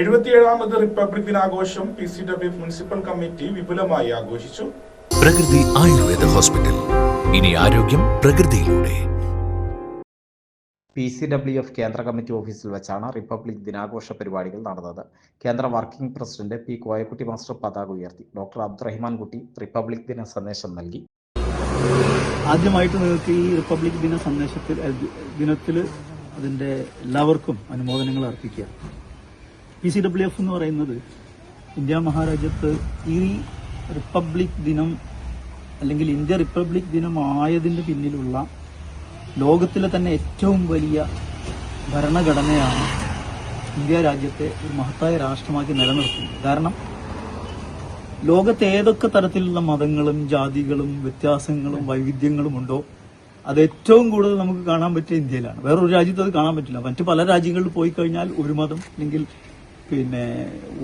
എഴുപത്തിയേഴാമത് republic ദിനാഘോഷം P C W municipal committee വിപുലമായി ആഘോഷിച്ചു. പ്രകൃതി ആയുർവേദ ഹോസ്പിറ്റൽ. ഇനി ആരോഗ്യം പ്രകൃതിയിലൂടെ. പി സി ഡബ്ല്യു എഫ് കേന്ദ്ര കമ്മിറ്റി ഓഫീസിൽ വെച്ചാണ് റിപ്പബ്ലിക് ദിനാഘോഷ പരിപാടികൾ നടന്നത്. കേന്ദ്ര working president P Koyakkutty master പതാക ഉയർത്തി. ഡോക്ടർ അബ്ദുറഹിമാൻ കുട്ടി റിപ്പബ്ലിക് ദിന സന്ദേശം നൽകി. ആദ്യമായിട്ട് നിങ്ങൾക്ക് ഈ റിപ്പബ്ലിക് ദിന സന്ദേശത്തിൽ ദിനത്തിൽ അതിന്റെ എല്ലാവർക്കും അനുമോദനങ്ങൾ അർപ്പിക്കുക. പി സി ഡബ്ല്യു എഫ് എന്ന് പറയുന്നത് ഇന്ത്യ മഹാരാജ്യത്ത് ഈ റിപ്പബ്ലിക് ദിനം അല്ലെങ്കിൽ ഇന്ത്യ റിപ്പബ്ലിക് ദിനം ആയതിന്റെ പിന്നിലുള്ള ലോകത്തിലെ തന്നെ ഏറ്റവും വലിയ ഭരണഘടനയാണ് ഇന്ത്യ രാജ്യത്തെ ഒരു മഹത്തായ രാഷ്ട്രമാക്കി നിലനിർത്തുന്നത്. കാരണം ലോകത്ത് ഏതൊക്കെ തരത്തിലുള്ള മതങ്ങളും ജാതികളും വ്യത്യാസങ്ങളും വൈവിധ്യങ്ങളും ഉണ്ടോ? അത് ഏറ്റവും കൂടുതൽ നമുക്ക് കാണാൻ പറ്റിയ ഇന്ത്യയിലാണ്. വേറൊരു രാജ്യത്ത് അത് കാണാൻ പറ്റില്ല. മറ്റ് പല രാജ്യങ്ങളിൽ പോയി കഴിഞ്ഞാൽ ഒരു മതം അല്ലെങ്കിൽ പിന്നെ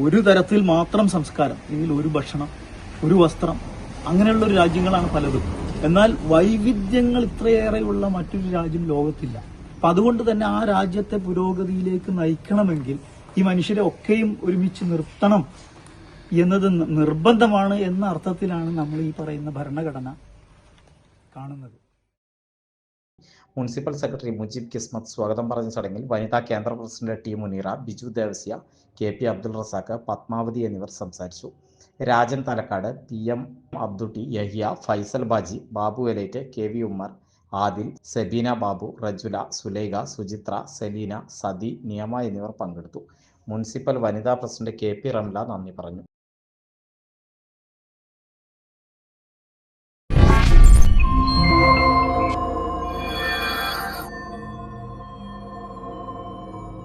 ഒരു തരത്തിൽ മാത്രം സംസ്കാരം അല്ലെങ്കിൽ ഒരു ഭക്ഷണം ഒരു വസ്ത്രം അങ്ങനെയുള്ള ഒരു രാജ്യങ്ങളാണ് പലതും. എന്നാൽ വൈവിധ്യങ്ങൾ ഇത്രയേറെയുള്ള മറ്റൊരു രാജ്യം ലോകത്തില്ല. അപ്പൊ അതുകൊണ്ട് തന്നെ ആ രാജ്യത്തെ പുരോഗതിയിലേക്ക് നയിക്കണമെങ്കിൽ ഈ മനുഷ്യരെ ഒക്കെയും ഒരുമിച്ച് നിർത്തണം എന്നത് നിർബന്ധമാണ് എന്ന അർത്ഥത്തിലാണ് നമ്മൾ ഈ പറയുന്ന ഭരണഘടന കാണുന്നത്. മുനിസിപ്പൽ സെക്രട്ടറി മുജീബ് കിസ്മത്ത് സ്വാഗതം പറഞ്ഞ ചടങ്ങിൽ വനിതാ കേന്ദ്ര president T Muneera Biju Devasya K P Abdul Razak Padmavathi എന്നിവർ സംസാരിച്ചു. Rajan Thalakkad P M Abdutty Yahiya Faisal Baji Babu Elite K V Ummer Adil Sebeena Babu Rejula Sulaikha Suchitra Selina Sathi നിയമ എന്നിവർ പങ്കെടുത്തു. Municipal വനിതാ president K P Ramla നന്ദി പറഞ്ഞു.